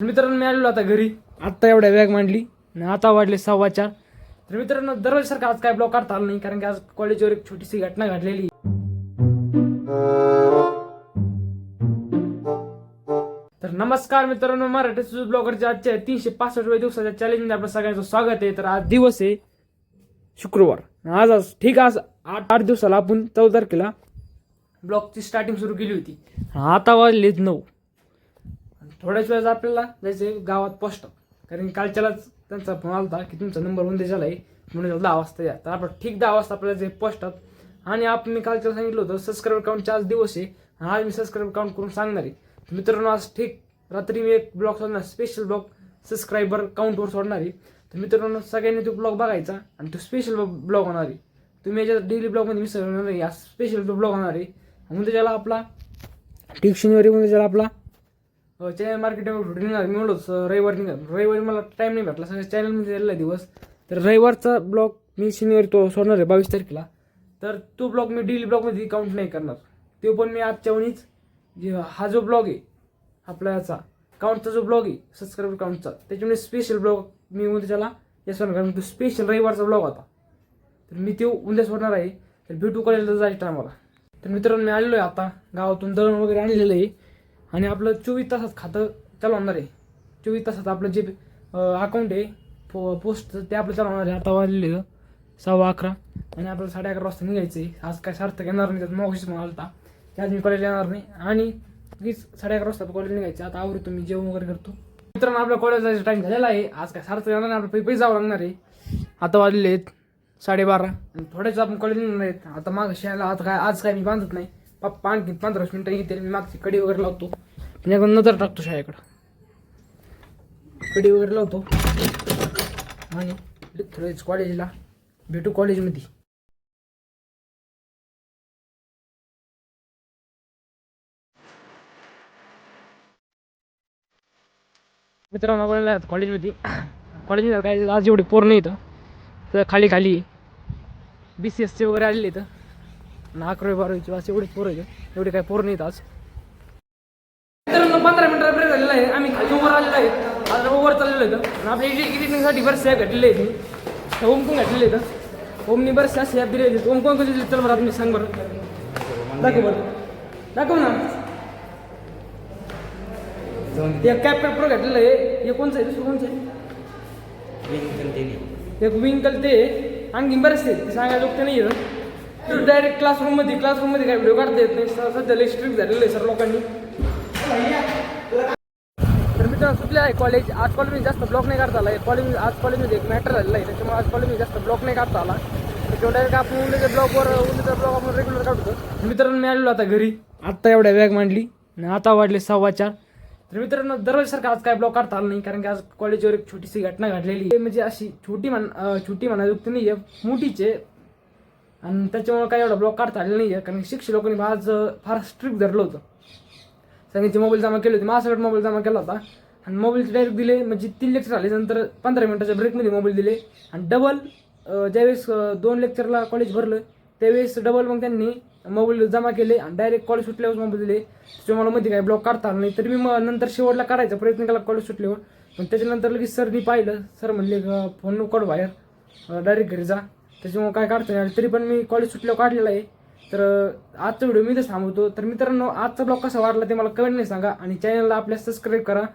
मित्रांनो मी आलेलो आता घरी. आत्ता एवढ्या बॅग मांडली आणि आता वाढले सव्वा चार. तर मित्रांनो दरवर्षीसारखं आज काय ब्लॉग काढता आला नाही कारण की आज कॉलेजवर एक छोटीशी घटना घडलेली तर नमस्कार मित्रांनो मराठी सुज ब्लॉगरच्या आजच्या तीनशे पासष्ट दिवसाच्या चॅलेंजमध्ये आपलं सगळ्यांचं स्वागत आहे. तर आज दिवस आहे शुक्रवार. आज आज ठीक आज आठ आठ दिवसाला आपण चौदा तारखेला ब्लॉगची स्टार्टिंग सुरू केली होती. आता वाजले नऊ. थोड्याच वेळात आपल्याला जायचं गावात पोस्ट कारण कालच्यालाच त्यांचा फोन आला होता की तुमचा नंबर उद्याच्याला आहे म्हणून दहा वाजता या. तर आपण ठीक दहा वाजता आपल्याला जे पोस्टात आणि आपण मी कालच्याला सांगितलं होतं सबस्क्राईबर काउंटच्या आज दिवस आहे. आणि आज मी सबस्क्राईबर काउंट करून सांगणार आहे. मित्रांनो आज ठीक रात्री मी एक ब्लॉग सोडणार स्पेशल ब्लॉग सबस्क्रायबर काउंटवर सोडणार आहे. तर मित्रांनो सगळ्यांनी तो ब्लॉग बघायचा आणि तो स्पेशल ब्लॉग होणार आहे. तुम्ही याच्यात डेली ब्लॉगमध्ये मिसळणार नाही या स्पेशल ब्लॉग होणार आहे. म्हणून त्याच्याला आपला ठीक शनिवारी उद्याच्याला आपला चॅनल मार्केटिंग निघाल मी म्हणलो रविवार रविवारी निघाल रविवारी मला टाईम नाही भेटला. सगळ्या चॅनलमध्ये दिलेला आहे दिवस. तर रविवारचा ब्लॉग मी शनिवारी तो सोडणार आहे बावीस तारखेला. तर तो ब्लॉग मी डेली ब्लॉगमध्ये काउंट नाही करणार. तो पण मी आजच्या वणीच. जे हा जो ब्लॉग आहे आपला याचा काउंटचा जो ब्लॉग आहे सबस्क्राईबर काउंटचा त्याच्यामुळे स्पेशल ब्लॉग मी उद्या त्याला या कारण तो स्पेशल रविवारचा ब्लॉग होता. तर मी तो उद्या सोडणार आहे. तर भेटू कॉलेजला जायचं टायमाला तर मित्रांनो मी आलेलो आहे आता. गावातून दळण वगैरे आणलेलं आहे. आणि आपलं चोवीस तासात खातं चालवणार आहे. चोवीस तासात आपलं जे अकाउंट आहे पो पोस्ट ते आपलं चालवणार आहे. आता वाजलेलं सव्वा अकरा आणि आपल्याला साडे अकरा वाजता निघायचं आहे आज काय सार्थक येणार नाही त्यात मग मला आलता. की आज मी कॉलेज येणार नाही. आणि वीस साडे अकरा वाजता कॉलेज निघायचं. आता आवडतो मी जेवण वगैरे करतो. मित्रांनो आपल्या कॉलेज जायचा टाईम झालेला आहे. आज काय सार्थक येणार नाही आपलं पैसे जावं लागणार आहे. आता वाढलेले आहेत साडेबारा. आणि थोड्याच आपण कॉलेज निघणार आहेत. आता माग शाळेला आज काय आज काय मी बांधत नाही. पप्पा आणखी पंधरा मिनटं मिनिटं येतील मी मागची कडी वगैरे लावतो. म्हणजे एकदा नजर टाकतो शाळेकडं. कडी वगैरे लावतो. आणि थोडेच कॉलेजला भेटू कॉलेजमध्ये मित्रांनो आपण कॉलेजमध्ये कॉलेजमध्ये काय आज एवढे पोर नाही इथं. तर खाली खाली बी सी एसचे वगैरे आलेले इथं. आणि अकरावी बारावीचे असं एवढे पोरं आहेत. एवढे काय पोरं नाहीत आज. मित्रांनो पंधरा मिनिटाचा ब्रेक झालेला आहे. आम्ही खाली ओव्हर आलेलो आहे. आज ओव्हर चाललेलो आहे इथं. आणि आपल्या एडिटिंगसाठी बरेचसे ॲप घडलेले आहेत. ओम कोण घडलेले आहेत. ओमनी बरेचसे असे ॲप दिले आहेत. ओम कोण कोण दिले? चल बरं तुम्ही सांग बरं. दाखव बरं. दाखव ना. ते कॅप पेपर घडलेलं आहे. हे कोणचं आहे? दुसरं कोणचं आहे? एक विंकल ते. आणखी बरेचसे आहेत. ते सांगायला लोक नाही डायरेक्ट क्लासरूममध्ये क्लासरूममध्ये काय व्हिडिओ काढता येत नाही? स- सध्या स्ट्रिक्ट झालेलं आहे सर लोकांनी. तर मित्रांनो सुटले आहे. कॉलेज आज कॉलेजमध्ये जास्त ब्लॉक नाही काढता आला. कॉलेज आज कॉलेजमध्ये एक मॅटर झालेला आहे. त्याच्यामुळे आज कॉलेजमध्ये जास्त ब्लॉक नाही काढता आला. त्याच्यामुळे डायरेक्ट आपण उद्याच्या ब्लॉकवर उद्याचा ब्लॉग आपण रेग्युलर काढतो मित्रांनो मी आलेलो आता घरी. आत्ता एवढ्या बॅग मांडली. आणि आता वाढले सव्वा चार. तर मित्रांनो दररोजसारखं आज काय ब्लॉक काढता आला नाही. कारण की आज कॉलेजवर एक छोटीशी घटना घडलेली आहे. म्हणजे अशी छोटी म्हण छोटी म्हणायुक्त नाही आहे मोठीच आहे. आणि त्याच्यामुळे काही एवढा ब्लॉक काढता आलेला नाही आहे कारण की शिक्षक लोकांनी आज फार स्ट्रिक्ट धरलं होतं. सगळ्यांचे मोबाईल जमा केले होते. माझ्याकडे मोबाईल जमा केला होता. आणि मोबाईल डायरेक्ट दिले म्हणजे तीन लेक्चर आले नंतर पंधरा मिनिटाच्या ब्रेकमध्ये मोबाईल दिले. आणि डबल ज्यावेळेस दोन लेक्चरला कॉलेज भरलं त्यावेळेस डबल मग त्यांनी मोबाईल जमा केले आणि डायरेक्ट कॉलेज सुटल्यावर मोबाईल दिले. त्याच्यामुळे मला मध्ये काय? ब्लॉक काढता आला नाही. तरी मी मग नंतर शेवटला काढायचा प्रयत्न केला कॉलेज सुटल्यावर. पण त्याच्यानंतर लगेच सरनी पाहिलं. सर म्हणले फोन नको काढू बाहेर. डायरेक्ट घरी जा. त्याच्यामुळे काय काढता नाही तरी पण मी कॉलेज सुटल्यावर काढलेला आहे. तर आजचा व्हिडिओ मी तर थांबवतो. तर मित्रांनो आजचा ब्लॉग कसा वाटला ते मला कमेंटने नाही सांगा आणि चॅनलला आपल्या सबस्क्राईब करा आणि